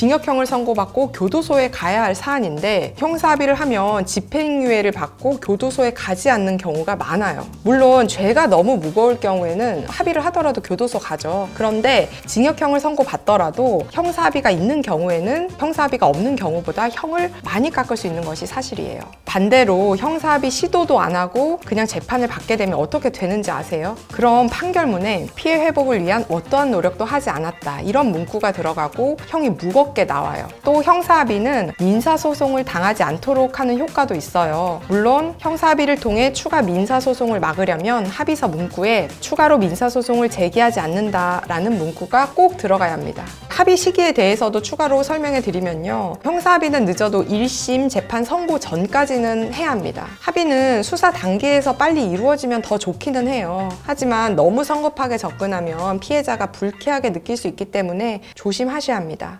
징역형을 선고받고 교도소에 가야 할 사안인데 형사합의를 하면 집행유예를 받고 교도소에 가지 않는 경우가 많아요. 물론 죄가 너무 무거울 경우에는 합의를 하더라도 교도소 가죠. 그런데 징역형을 선고받더라도 형사합의가 있는 경우에는 형사합의가 없는 경우보다 형을 많이 깎을 수 있는 것이 사실이에요. 반대로 형사합의 시도도 안 하고 그냥 재판을 받게 되면 어떻게 되는지 아세요? 그럼 판결문에 피해 회복을 위한 어떠한 노력도 하지 않았다. 이런 문구가 들어가고 형이 무겁 게 나와요. 또 형사합의는 민사소송을 당하지 않도록 하는 효과도 있어요. 물론 형사합의를 통해 추가 민사소송을 막으려면 합의서 문구에 추가로 민사소송을 제기하지 않는다라는 문구가 꼭 들어가야 합니다. 합의 시기에 대해서도 추가로 설명해 드리면요. 형사합의는 늦어도 1심 재판 선고 전까지는 해야 합니다. 합의는 수사 단계에서 빨리 이루어지면 더 좋기는 해요. 하지만 너무 성급하게 접근하면 피해자가 불쾌하게 느낄 수 있기 때문에 조심하셔야 합니다.